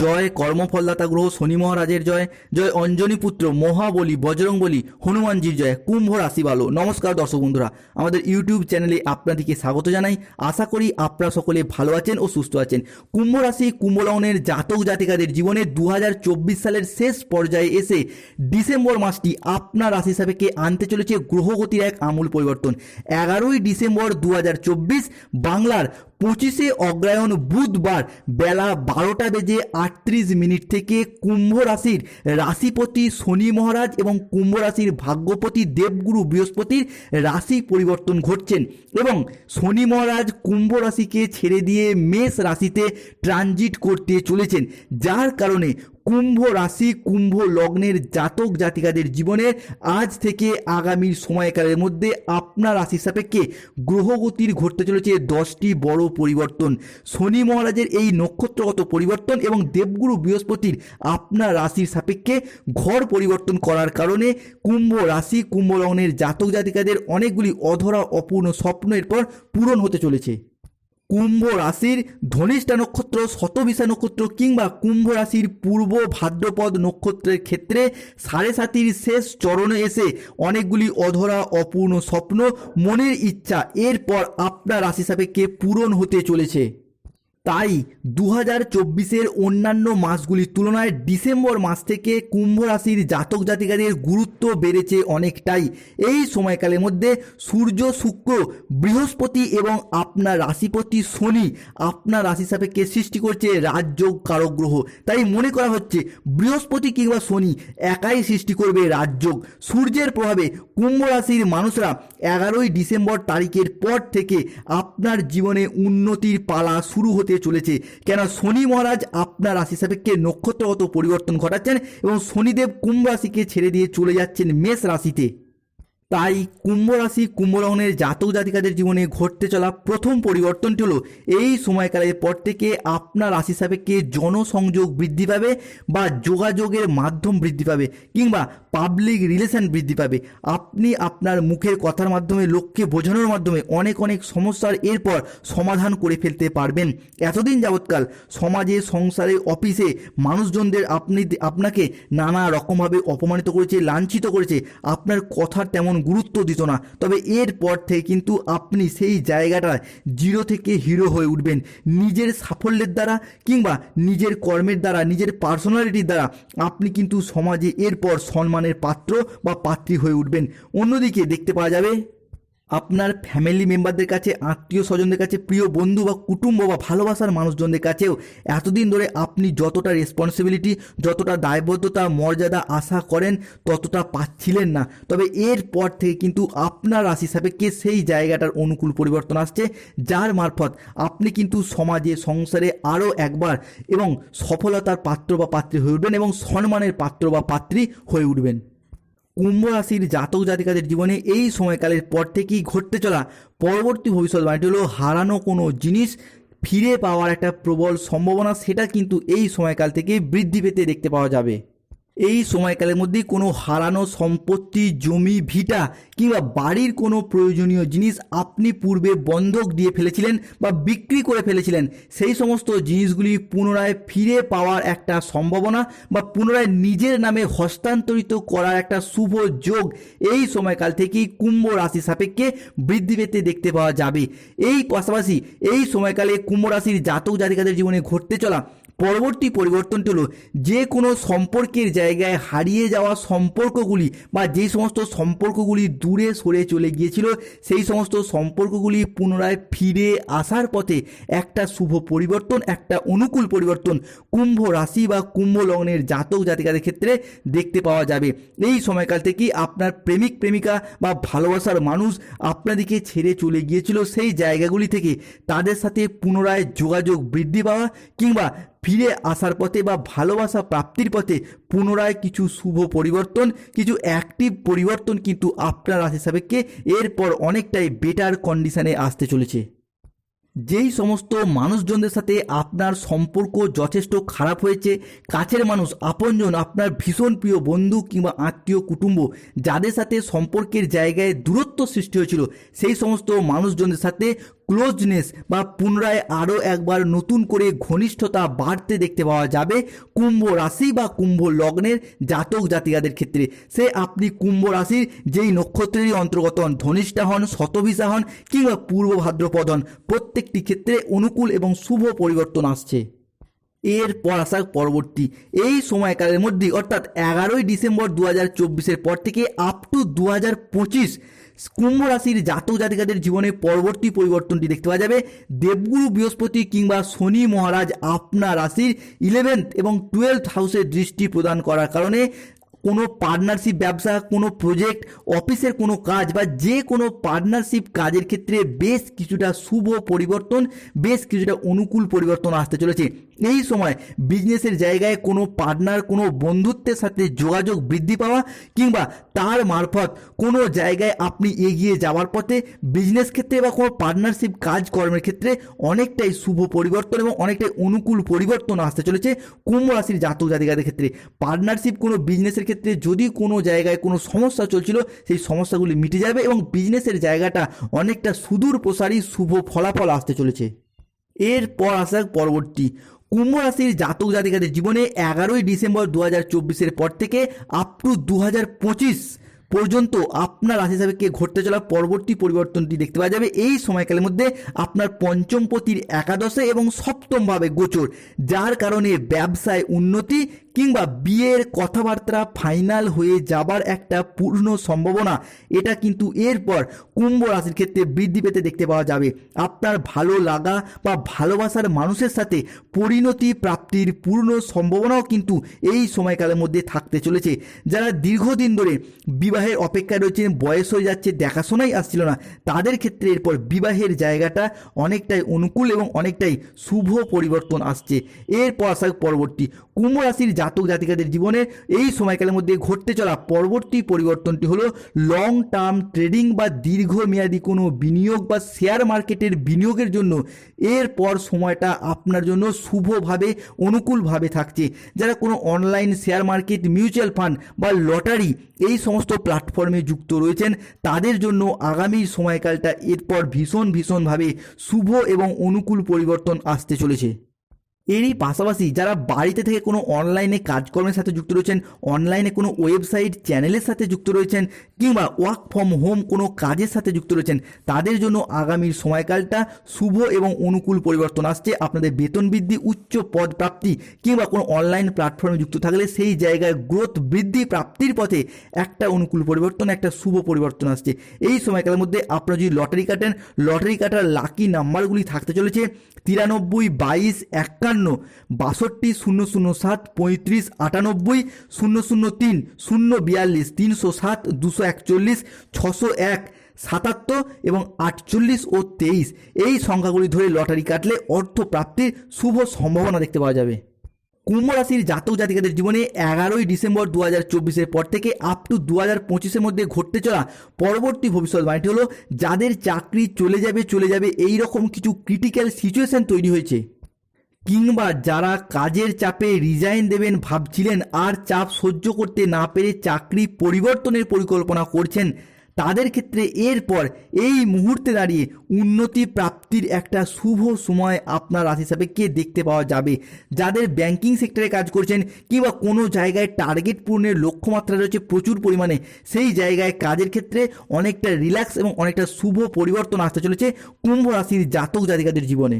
জয় কর্মফলদাতা গ্রহ শনি মহারাজের জয় জয় অঞ্জনী পুত্র মহাবলী বজরংবলী হনুমানজির জয়, কুম্ভ রাশি ভালো। নমস্কার দর্শক বন্ধুরা, আমাদের ইউটিউব চ্যানেলে আপনাদেরকে স্বাগত জানাই। আশা করি আপনারা সকলে ভালো আছেন ও সুস্থ আছেন। কুম্ভ রাশি, কুম্ভ লগ্নের জাতক জাতিকাদের জীবনে দু হাজার চব্বিশ সালের শেষ পর্যায়ে এসে ডিসেম্বর মাসটি আপনার রাশি সাপেক্ষে আনতে চলেছে গ্রহগতির এক আমূল পরিবর্তন। এগারোই ডিসেম্বর দু হাজার চব্বিশ, বাংলার পঁচিশে অগ্রায়ণ বুধবার বেলা বারোটা বেজে আটত্রিশ মিনিট থেকে কুম্ভ রাশির রাশিপতি শনি মহারাজ এবং কুম্ভ রাশির ভাগ্যপতি দেবগুরু বৃহস্পতির রাশি পরিবর্তন ঘটছেন এবং শনি মহারাজ কুম্ভ রাশিকে ছেড়ে দিয়ে মেষ রাশিতে ট্রানজিট করতে চলেছেন, যার কারণে কুম্ভ রাশি, কুম্ভ লগ্নের জাতক জাতিকাদের জীবনে আজ থেকে আগামীর সময়কালের মধ্যে আপনার রাশি সাপেক্ষে গ্রহগতির ঘটতে চলেছে দশটি বড় পরিবর্তন। শনি মহারাজের এই নক্ষত্রগত পরিবর্তন এবং দেবগুরু বৃহস্পতির আপনার রাশির সাপেক্ষে ঘর পরিবর্তন করার কারণে কুম্ভ রাশি, কুম্ভ লগ্নের জাতক জাতিকাদের অনেকগুলি অধরা, অপূর্ণ স্বপ্ন এরপর পূরণ হতে চলেছে। কুম্ভ রাশির ধনিষ্ঠা নক্ষত্র, শতবিশা নক্ষত্র কিংবা কুম্ভ রাশির পূর্ব ভাদ্রপদ নক্ষত্রের ক্ষেত্রে সাড়ে সাতির শেষ চরণে এসে অনেকগুলি অধরা, অপূর্ণ স্বপ্ন, মনের ইচ্ছা, এরপর আপনার রাশি সাপেক্ষে পূরণ হতে চলেছে। তাই দু হাজার চব্বিশের অন্যান্য মাসগুলির তুলনায় ডিসেম্বর মাস থেকে কুম্ভ রাশির জাতক জাতিকাদের গুরুত্ব বেড়েছে অনেকটাই। এই সময়কালের মধ্যে সূর্য, শুক্র, বৃহস্পতি এবং আপনার রাশিপতি শনি আপনার রাশি সাপেক্ষে সৃষ্টি করছে রাজযোগ কারক গ্রহ। তাই মনে করা হচ্ছে বৃহস্পতি কিংবা শনি একাই সৃষ্টি করবে রাজযোগ সূর্যের প্রভাবে কুম্ভ রাশির মানুষরা এগারোই ডিসেম্বর তারিখের পর থেকে আপনার জীবনে উন্নতির পালা শুরু হতে চলেছে। কেন শনি মহারাজ আপনার রাশি সাপেক্ষে নক্ষত্রগত পরিবর্তন ঘটাচ্ছেন এবং শনিদেব কুম্ভ রাশিকে ছেড়ে দিয়ে চলে যাচ্ছেন মেষ রাশিতে। তাই কুম্ভ রাশি, কুম্ভ জাতক জাতিকাদের জীবনে ঘটতে চলা প্রথম পরিবর্তনটি হলো এই সময়কালের পর থেকে আপনার রাশি সাপেক্ষে জনসংযোগ বৃদ্ধি পাবে বা যোগাযোগের মাধ্যম বৃদ্ধি পাবে কিংবা পাবলিক রিলেশন বৃদ্ধি পাবে। আপনি আপনার মুখের কথার মাধ্যমে লোককে বোঝানোর মাধ্যমে অনেক অনেক সমস্যার এরপর সমাধান করে ফেলতে পারবেন। এতদিন যাবৎকাল সমাজে, সংসারে, অফিসে মানুষজনদের আপনি, আপনাকে নানা রকমভাবে অপমানিত করেছে, লাঞ্ছিত করেছে। আপনার কথার তেমন গুরুত্ব দিত না। তবে এরপর থেকে কিন্তু আপনি সেই জায়গাটা জিরো থেকে হিরো হয়ে উঠবেন। নিজের সাফল্যের দ্বারা কিংবা নিজের কর্মের দ্বারা, নিজের পার্সোনালিটির দ্বারা আপনি কিন্তু সমাজে এরপর সম্মানের পাত্র বা পাত্রী হয়ে উঠবেন। অন্যদিকে দেখতে পাওয়া যাবে আপনার ফ্যামিলি মেম্বারদের কাছে, আত্মীয় স্বজনদের কাছে, প্রিয় বন্ধু বা কুটুম্ব বা ভালোবাসার মানুষজনদের কাছেও এতদিন ধরে আপনি যতটা রেসপন্সিবিলিটি যতটা দায়বদ্ধতা, মর্যাদা আশা করেন, ততটা পাচ্ছিলেন না। তবে এরপর থেকে কিন্তু আপনার রাশি সাপেক্ষে সেই জায়গাটার অনুকূল পরিবর্তন আসছে, যার মারফত আপনি কিন্তু সমাজে, সংসারে আরও একবার এবং সফলতার পাত্র বা পাত্রী হয়ে উঠবেন এবং সম্মানের পাত্র বা পাত্রী হয়ে উঠবেন। কুম্ভ রাশির জাতক জাতিকাদের জীবনে এই সময়কালের পর থেকেই ঘটতে চলা পরবর্তী ভবিষ্যৎবাণীটি হলো হারানো কোনো জিনিস ফিরে পাওয়ার একটা প্রবল সম্ভাবনা, সেটা কিন্তু এই সময়কাল থেকে বৃদ্ধি পেতে দেখতে পাওয়া যাবে। এই সময়কালের মধ্যে কোনো হারানো সম্পত্তি, জমি, ভিটা কিংবা বাড়ির কোনো প্রয়োজনীয় জিনিস আপনি পূর্বে বন্ধক দিয়ে ফেলেছিলেন বা বিক্রি করে ফেলেছিলেন, সেই সমস্ত জিনিসগুলি পুনরায় ফিরে পাওয়ার একটা সম্ভাবনা বা পুনরায় নিজের নামে হস্তান্তরিত করার একটা শুভ যোগ এই সময়কাল থেকেই কুম্ভ রাশি সাপেক্ষে বৃদ্ধি পেতে দেখতে পাওয়া যাবে। এই পাশাপাশি এই সময়কালে কুম্ভ রাশির জাতক জাতিকাদের জীবনে ঘটতে চলা পরবর্তী পরিবর্তনটি হলো যে কোনো সম্পর্কের জায়গায় হারিয়ে যাওয়া সম্পর্কগুলি বা যে সমস্ত সম্পর্কগুলি দূরে সরে চলে গিয়েছিল, সেই সমস্ত সম্পর্কগুলি পুনরায় ফিরে আসার পথে একটা শুভ পরিবর্তন, একটা অনুকূল পরিবর্তন কুম্ভ রাশি বা কুম্ভ লগ্নের জাতক জাতিকাদের ক্ষেত্রে দেখতে পাওয়া যাবে। এই সময়কাল থেকেই আপনার প্রেমিক, প্রেমিকা বা ভালোবাসার মানুষ আপনাদেরকে ছেড়ে চলে গিয়েছিল, সেই জায়গাগুলি থেকে তাদের সাথে পুনরায় যোগাযোগ বৃদ্ধি পাওয়া কিংবা ফিরে আসার পথে বা ভালোবাসা প্রাপ্তির পথে পুনরায় কিছু শুভ পরিবর্তন, কিছু অ্যাক্টিভ পরিবর্তন কিন্তু আপনার রাশি সাপেক্ষে এরপর অনেকটাই বেটার কন্ডিশনে আসতে চলেছে। যেই সমস্ত মানুষজনদের সাথে আপনার সম্পর্ক যথেষ্ট খারাপ হয়েছে, কাছের মানুষ, আপনজন, আপনার ভীষণ প্রিয় বন্ধু কিংবা আত্মীয়, কুটুম্ব, যাদের সাথে সম্পর্কের জায়গায় দূরত্ব সৃষ্টি হয়েছিল, সেই সমস্ত মানুষজনদের সাথে ক্লোজনেস বা পুনরায় আরও একবার নতুন করে ঘনিষ্ঠতা বাড়তে দেখতে পাওয়া যাবে কুম্ভ রাশি বা কুম্ভ লগ্নের জাতক জাতিকাদের ক্ষেত্রে। সে আপনি কুম্ভ রাশির যেই নক্ষত্রেরই অন্তর্গত হন, ধনিষ্ঠা হন, শতভিসা হন কিংবা পূর্ব ভাদ্রপদ হন, প্রত্যেকটি ক্ষেত্রে অনুকূল এবং শুভ পরিবর্তন আসছে। এরপর আসা পরবর্তী এই সময়কালের মধ্যে, অর্থাৎ এগারোই ডিসেম্বর দু হাজার চব্বিশের পর থেকে আপ টু দু হাজার পঁচিশ কুম্ভ রাশির জাতক জাতিকাদের জীবনে পরবর্তী পরিবর্তনটি দেখতে পাওয়া যাবে। দেবগুরু বৃহস্পতি কিংবা শনি মহারাজ, আপনার রাশির ইলেভেন্থ এবং টুয়েলভ হাউসের দৃষ্টি প্রদান করার কারণে কোনো পার্টনারশিপ ব্যবসা, কোনো প্রজেক্ট অফিসের কোনো কাজ বা যে কোনো পার্টনারশিপ কাজের ক্ষেত্রে বেশ কিছুটা শুভ পরিবর্তন, বেশ কিছুটা অনুকূল পরিবর্তন আসতে চলেছে। এই সময় বিজনেসের জায়গায় কোনো পার্টনার কোনো বন্ধুত্বের সাথে যোগাযোগ বৃদ্ধি পাওয়া কিংবা তার মারফত কোনো জায়গায় আপনি এগিয়ে যাওয়ার পথে বিজনেস ক্ষেত্রে বা কোনো পার্টনারশিপ কাজকর্মের ক্ষেত্রে অনেকটাই শুভ পরিবর্তন এবং অনেকটাই অনুকূল পরিবর্তন আসতে চলেছে কুম্ভ রাশির জাতক জাতিকাদের ক্ষেত্রে। পার্টনারশিপ কোনো বিজনেসের ক্ষেত্রে যদি কোনো জায়গায় কোনো সমস্যা চলছিল, সেই সমস্যাগুলি মিটে যাবে এবং বিজনেসের জায়গাটা অনেকটা সুদূর প্রসারী শুভ ফলাফল আসতে চলেছে। এরপর আসা পরবর্তী। কুম্ভ রাশির জাতক জাতিকাদের জীবনে এগারোই ডিসেম্বর দু হাজার চব্বিশের পর থেকে আপ টু দু হাজার পঁচিশ পর্যন্ত আপনার রাশি হিসাবে ঘটতে চলা পরবর্তী পরিবর্তনটি দেখতে পাওয়া যাবে। এই সময়কালের মধ্যে আপনার পঞ্চম পতির একাদশে এবং সপ্তমভাবে গোচর, যার কারণে ব্যবসায় উন্নতি কিংবা বিয়ের কথাবার্তা ফাইনাল হয়ে যাবার একটা পূর্ণ সম্ভাবনা, এটা কিন্তু এরপর কুম্ভ রাশির ক্ষেত্রে বৃদ্ধি পেতে দেখতে পাওয়া যাবে। আপনার ভালো লাগা বা ভালোবাসার মানুষের সাথে পরিণতি প্রাপ্তির পূর্ণ সম্ভাবনাও কিন্তু এই সময়কালের মধ্যে থাকতে চলেছে। যারা দীর্ঘদিন ধরে বিবাহের অপেক্ষায় রয়েছেন, বয়স হয়ে যাচ্ছে, দেখাশোনাই আসছিল না, তাদের ক্ষেত্রে এরপর বিবাহের জায়গাটা অনেকটাই অনুকূল এবং অনেকটাই শুভ পরিবর্তন আসছে। এরপর আসা পরবর্তী, কুম্ভ রাশির জাতক জাতিকাদের জীবনে এই সময়কালের মধ্যে ঘটতে চলা পরবর্তী পরিবর্তনটি হলো লং টার্ম ট্রেডিং বা দীর্ঘমেয়াদী কোনো বিনিয়োগ বা শেয়ার মার্কেটের বিনিয়োগের জন্য এরপর সময়টা আপনার জন্য শুভভাবে, অনুকূলভাবে থাকছে। যারা কোনো online share market mutual fund বা লটারি এই সমস্ত প্ল্যাটফর্মে যুক্ত রয়েছেন, তাদের জন্য আগামী সময়কালটা এরপর ভীষণ ভীষণভাবে শুভ এবং অনুকূল পরিবর্তন আসতে চলেছে। এরই পাশাপাশি যারা বাড়িতে থেকে কোনো অনলাইনে কাজকর্মের সাথে যুক্ত রয়েছেন অনলাইনে কোনো ওয়েবসাইট চ্যানেলের সাথে যুক্ত রয়েছেন কিংবা ওয়ার্ক ফ্রম হোম কোনো কাজের সাথে যুক্ত রয়েছেন, তাদের জন্য আগামীর সময়কালটা শুভ এবং অনুকূল পরিবর্তন আসছে। আপনাদের বেতন বৃদ্ধি, উচ্চ পদ প্রাপ্তি কিংবা কোনো অনলাইন প্ল্যাটফর্মে যুক্ত থাকলে সেই জায়গায় গ্রোথ বৃদ্ধি প্রাপ্তির পথে একটা অনুকূল পরিবর্তন, একটা শুভ পরিবর্তন আসছে। এই সময়কালের মধ্যে আপনারা যদি লটারি কাটেন, লটারি কাটার লাকি নাম্বারগুলি থাকতে চলেছে তিরানব্বই, বাইশ, একান্ন বাষট্টি, শূন্য শূন্য সাত, পঁয়ত্রিশ, আটানব্বই, শূন্য শূন্য তিন, শূন্য বিয়াল্লিশ, তিনশো সাত, দুশো একচল্লিশ, ছশো এক, সাতাত্তর এবং আটচল্লিশ ও তেইশ। এই সংখ্যাগুলি ধরে লটারি কাটলে অর্থ প্রাপ্তির শুভ সম্ভাবনা দেখতে পাওয়া যাবে। কুম্ভ রাশির জাতক জাতিকাদের জীবনে এগারোই ডিসেম্বর দু হাজার চব্বিশের পর থেকে আপ টু দু হাজার পঁচিশের মধ্যে ঘটতে চলা পরবর্তী ভবিষ্যৎবাণীটি হলো, যাদের চাকরি চলে যাবে চলে যাবে এই রকম কিছু ক্রিটিক্যাল সিচুয়েশন তৈরি হয়েছে। কিংবা যারা কাজের চাপে রিজাইন দেবেন ভাবছিলেন আর চাপ সহ্য করতে না পেরে চাকরি পরিবর্তনের পরিকল্পনা করছেন, তাদের ক্ষেত্রে এরপর এই মুহূর্তে দাঁড়িয়ে উন্নতি প্রাপ্তির একটা শুভ সময় আপনার রাশি হিসাবে কে দেখতে পাওয়া যাবে। যাদের ব্যাংকিং সেক্টরে কাজ করছেন কিংবা কোনো জায়গায় টার্গেট পূরণের লক্ষ্যমাত্রা রয়েছে প্রচুর পরিমাণে, সেই জায়গায় কাজের ক্ষেত্রে অনেকটা রিল্যাক্স এবং অনেকটা শুভ পরিবর্তন আসতে চলেছে কুম্ভ রাশির জাতক জাতিকাদের জীবনে।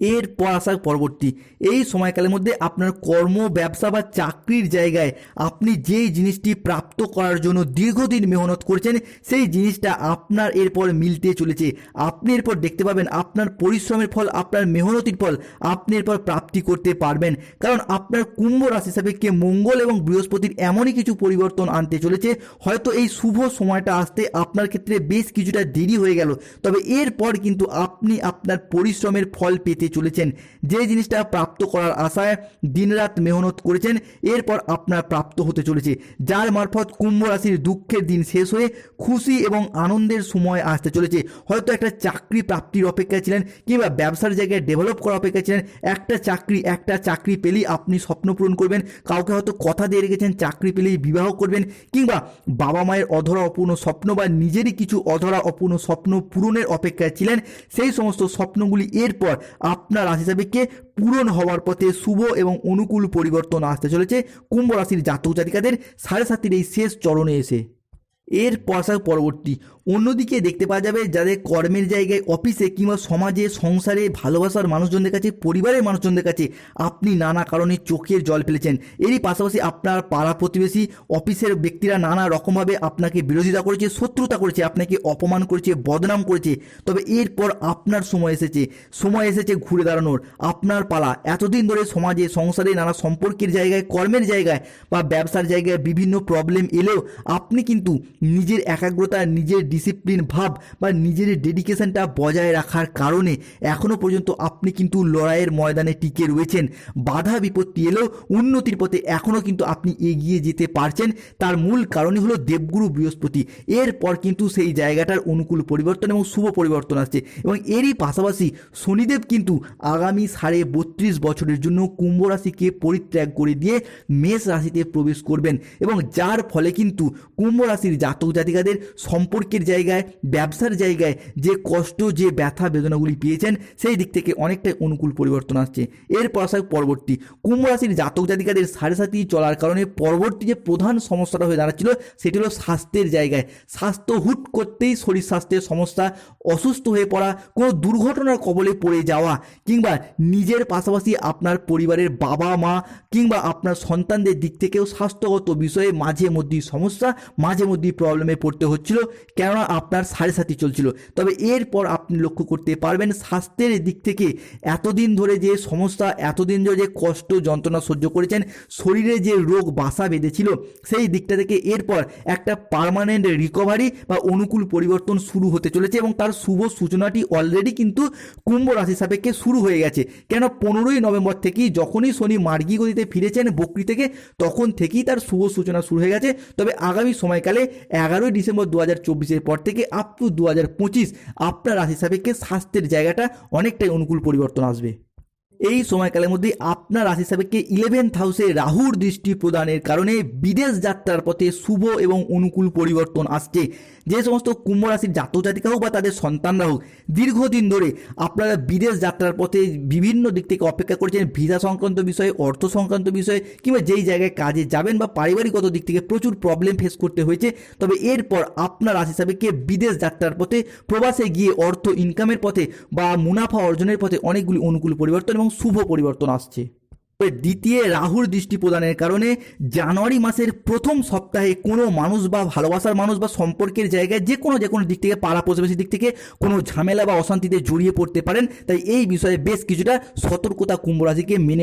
এরপর আসার পরবর্তী। এই সময়কালের মধ্যে আপনার কর্ম, ব্যবসা বা চাকরির জায়গায় আপনি যেই জিনিসটি প্রাপ্ত করার জন্য দীর্ঘদিন মেহনত করছেন, সেই জিনিসটা আপনার এরপর মিলতে চলেছে। আপনি এরপর দেখতে পাবেন আপনার পরিশ্রমের ফল, আপনার মেহনতির ফল আপনি এরপর প্রাপ্তি করতে পারবেন। কারণ আপনার কুম্ভ রাশি সাপেক্ষে মঙ্গল এবং বৃহস্পতির এমনই কিছু পরিবর্তন আনতে চলেছে। হয়তো এই শুভ সময়টা আসতে আপনার ক্ষেত্রে বেশ কিছুটা দেরি হয়ে গেল। তবে এরপর কিন্তু আপনি আপনার পরিশ্রমের ফল পেতে চলেছেন। যে জিনিসটা প্রাপ্ত করার আশায় দিনরাত মেহনত করেছেন, এরপর আপনার প্রাপ্ত হতে চলেছে। যার মারফত কুম্ভ রাশির দুঃখের দিন শেষ হয়ে খুশি এবং আনন্দের সময় আসতে চলেছে। হয়তো একটা চাকরি প্রাপ্তির অপেক্ষায় ছিলেন কিংবা ব্যবসার জায়গায় ডেভেলপ করার অপেক্ষায় ছিলেন। একটা চাকরি একটা চাকরি পেলেই আপনি স্বপ্ন পূরণ করবেন। কাউকে হয়তো কথা দিয়ে রেখেছেন, চাকরি পেলেই বিবাহ করবেন কিংবা বাবা মায়ের অধরা অপূর্ণ স্বপ্ন বা নিজেরই কিছু অধরা অপূর্ণ স্বপ্ন পূরণের অপেক্ষায় ছিলেন। সেই সমস্ত স্বপ্নগুলি এরপর আপনার রাশি সাপেক্ষে পূরণ হওয়ার পথে শুভ এবং অনুকূল পরিবর্তন আসতে চলেছে। কুম্ভ রাশির জাতক জাতিকাদের সাড়ে সাতির এই শেষ চরণে এসে। এর পশা পরবর্তী। অন্যদিকে দেখতে পাওয়া যাবে যাদের কর্মের জায়গায় অফিসে কিংবা সমাজে, সংসারে ভালোবাসার মানুষজনদের কাছে, পরিবারের মানুষজনদের কাছে আপনি নানা কারণে চোখের জল ফেলেছেন। এরই পাশাপাশি আপনার পাড়া প্রতিবেশী, অফিসের ব্যক্তিরা নানা রকমভাবে আপনাকে বিরোধিতা করেছে, শত্রুতা করেছে, আপনাকে অপমান করেছে, বদনাম করেছে। তবে এরপর আপনার সময় এসেছে। সময় এসেছে ঘুরে দাঁড়ানোর। আপনার পালা এতদিন ধরে সমাজে, সংসারে নানা সম্পর্কের জায়গায়, কর্মের জায়গায় বা ব্যবসার জায়গায় বিভিন্ন প্রবলেম এলেও আপনি কিন্তু নিজের একাগ্রতা, নিজের ডিসিপ্লিন ভাব বা নিজের ডেডিকেশনটা বজায় রাখার কারণে এখনও পর্যন্ত আপনি কিন্তু লড়াইয়ের ময়দানে টিকে রয়েছেন। বাধা বিপত্তি এলেও উন্নতির পথে এখনও কিন্তু আপনি এগিয়ে যেতে পারছেন। তার মূল কারণই হলো দেবগুরু বৃহস্পতি। এরপর কিন্তু সেই জায়গাটার অনুকূল পরিবর্তন এবং শুভ পরিবর্তন আসছে এবং এরই পাশাপাশি শনিদেব কিন্তু আগামী সাড়ে বত্রিশ বছরের জন্য কুম্ভ রাশিকে পরিত্যাগ করে দিয়ে মেষ রাশিতে প্রবেশ করবেন এবং যার ফলে কিন্তু কুম্ভ রাশির জাতক জাতিকাদের সম্পর্কের জায়গায়, ব্যবসার জায়গায় যে কষ্ট, যে ব্যথা, বেদনাগুলি পেয়েছেন, সেই দিক থেকে অনেকটাই অনুকূল পরিবর্তন আসছে। এর আসা পরবর্তী। কুম্ভ রাশির জাতক জাতিকাদের সাড়ে সাথী চলার কারণে পরবর্তী যে প্রধান সমস্যাটা হয়ে দাঁড়াচ্ছিল, সেটি হলো স্বাস্থ্যের জায়গায়। স্বাস্থ্য হুট করতেই শরীর স্বাস্থ্যের সমস্যা, অসুস্থ হয়ে পড়া, কোনো দুর্ঘটনার কবলে পড়ে যাওয়া, কিংবা নিজের পাশাপাশি আপনার পরিবারের বাবা মা, কিংবা আপনার সন্তানদের দিক থেকেও স্বাস্থ্যগত বিষয়ে মাঝে মধ্যেই সমস্যা, মাঝে মধ্যেই প্রবলেমে পড়তে হচ্ছিল, কেননা আপনার সাড়ে সাথী চলছিল। তবে এরপর আপনি লক্ষ্য করতে পারবেন, স্বাস্থ্যের দিক থেকে এতদিন ধরে যে সমস্যা, এতদিন ধরে যে কষ্ট, যন্ত্রণা সহ্য করেছেন, শরীরে যে রোগ বাসা বেঁধেছিল, সেই দিকটা থেকে এরপর একটা পার্মানেন্ট রিকভারি বা অনুকূল পরিবর্তন শুরু হতে চলেছে এবং তার শুভ সূচনাটি অলরেডি কিন্তু কুম্ভ রাশি সাপেক্ষে শুরু হয়ে গেছে। কেন? পনেরোই নভেম্বর থেকেই যখনই শনি মার্গী গতিতে ফিরেছেন বকরি থেকে, তখন থেকেই তার শুভ সূচনা শুরু হয়ে গেছে। তবে আগামী সময়কালে এগারোই ডিসেম্বর দু হাজার চব্বিশের পর থেকে আপ টু দু হাজার পঁচিশ আপনার রাশি সাপেক্ষে স্বাস্থ্যের জায়গাটা অনেকটাই অনুকূল পরিবর্তন আসবে। এই সময়কালের মধ্যে আপনার রাশি সাপেক্ষে ইলেভেন্থ হাউসে রাহুর দৃষ্টি প্রদানের কারণে বিদেশ যাত্রার পথে শুভ এবং অনুকূল পরিবর্তন আসছে। যে সমস্ত কুম্ভ রাশির জাতক জাতিকা হোক বা তাদের সন্তানরা হোক, দীর্ঘদিন ধরে আপনারা বিদেশ যাত্রার পথে বিভিন্ন দিক থেকে অপেক্ষা করছেন, ভিসা সংক্রান্ত বিষয়ে, অর্থ সংক্রান্ত বিষয়ে, কিংবা যেই জায়গায় কাজে যাবেন বা পারিবারিকগত দিক থেকে প্রচুর প্রবলেম ফেস করতে হয়েছে। তবে এরপর আপনার রাশি সাপেক্ষে বিদেশ যাত্রার পথে, প্রবাসে গিয়ে অর্থ ইনকামের পথে বা মুনাফা অর্জনের পথে অনেকগুলি অনুকূল পরিবর্তন এবং শুভ পরিবর্তন আসছে। দ্বিতীয় রাহুর দৃষ্টি প্রদানের কারণে জানুয়ারি মাসের প্রথম সপ্তাহে কোনো মানুষ বা ভালোবাসার মানুষ বা সম্পর্কের জায়গায় যে কোনো যে কোনো দিক থেকে পাড়া প্রতিবেশীর দিক থেকে কোনো ঝামেলা বা অশান্তিতে জড়িয়ে পড়তে পারেন। তাই এই বিষয়ে বেশ কিছুটা সতর্কতা কুম্ভ রাশিকে মেনে